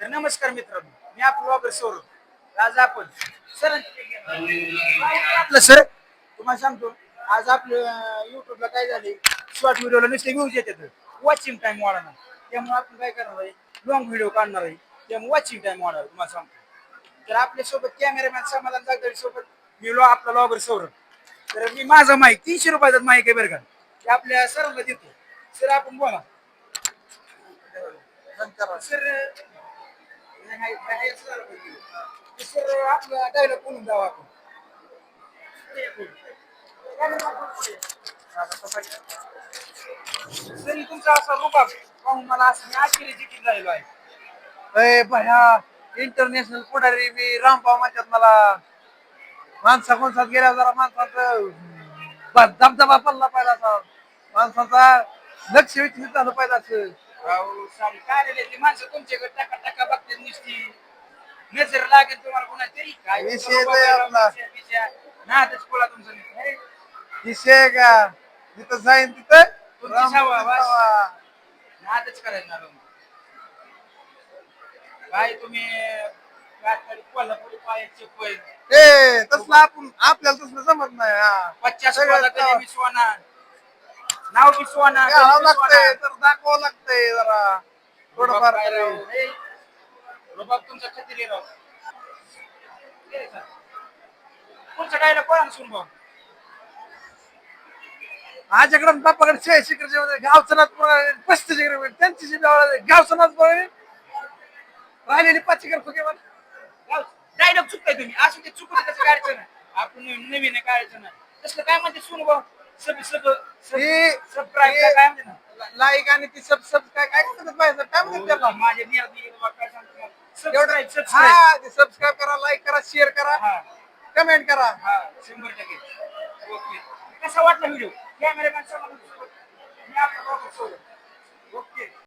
तर नमस्कार मित्रांनो मी आपलं वापर सौरभ आज आपण सर आपलं सर तुम्हाला सांगतो आज आपलं युट्यूबला काय झाले शॉर्ट व्हिडिओला नुसते व्ह्यूज येतात. वॉचिंग टाइम वाढणार. त्यामुळे आपण काय करणार आहे? लॉंग व्हिडिओ काढणार आहे. त्यामुळे वॉचिंग टाइम वाढणार तुम्हाला सांगतो. तर आपल्यासोबत कॅमेरामॅन समाधान जागदारी सोबत मी लो आपला लॉगर सौरभ. तर मी माझा माईक तीनशे रुपयाचा माईक आहे बरं का. ते आपल्या सरांना देतो. सर आपण बोला. सर सर आपला डायलॉग बोलून जाऊ आपण तुमचा असा रुबाब पाहून मला असं मी आश्चर्यचकित झालेलो आहे भया इंटरनॅशनल पुढारी मी रामपाव म्हणतात मला. माणसा कोणसात गेल्या जरा माणसाचा दबदबा पडला पाहिजे असा माणसाचा लक्ष विचलित झालं पाहिजे असं. अहो, सारी ती माणसं तुमच्याकडे टाका टाका बघते नुसती नजर लागेल तुम्हाला कोणा तरी काय विषय तर आपला. नादच पोळा तुमचा. विषय का जिथं जाईन तिथं तुमची राम सवा, बस. सवा. नादच करायला ना तुम्ही. काय तुम्ही कातडी कोल्हापुरी पायाचे चप्पल ए तसलं आपण आपल्याला तसलं जमत नाही हा. पचास सगळं वाला कधी सोना नाव सोना घ्यावं लागतंय. तर दाखवावं लागतंय जरा. थोडंफार काय तरी. रुबाब तुमचा खत्री राव. पुढचं काय कोणा सुन भाऊ? माझ्याकडे आणि बापाकडे एकरचे म्हणजे गावचं नाच बघायला पस्तीस एकर म्हणजे त्यांची जी गावाला गावचं नाच राहिलेली पाच एकर फुगे मला. डायलॉग चुकताय तुम्ही. असं ते चुकलं त्याचं काढायचं ना आपण नवीन आहे ना तसलं काय म्हणते सुन भाऊ? सब सब हे- सबस्क्राईब हे- काय म्हणते ना? लाईक आणि ती सब सब काय काय करत पाहिजे काय म्हणतात त्याला माझ्या नियत एक वाक्य सांगतो एवढं सबस्क्राईब सबस्क्राईब हा ते सबस्क्राईब करा लाईक करा शेअर करा. हा. कमेंट करा. हा शंभर टक्के. ओके कसा वाटला व्हिडिओ कॅमेरामॅन समोर मी आपला सोडत ओके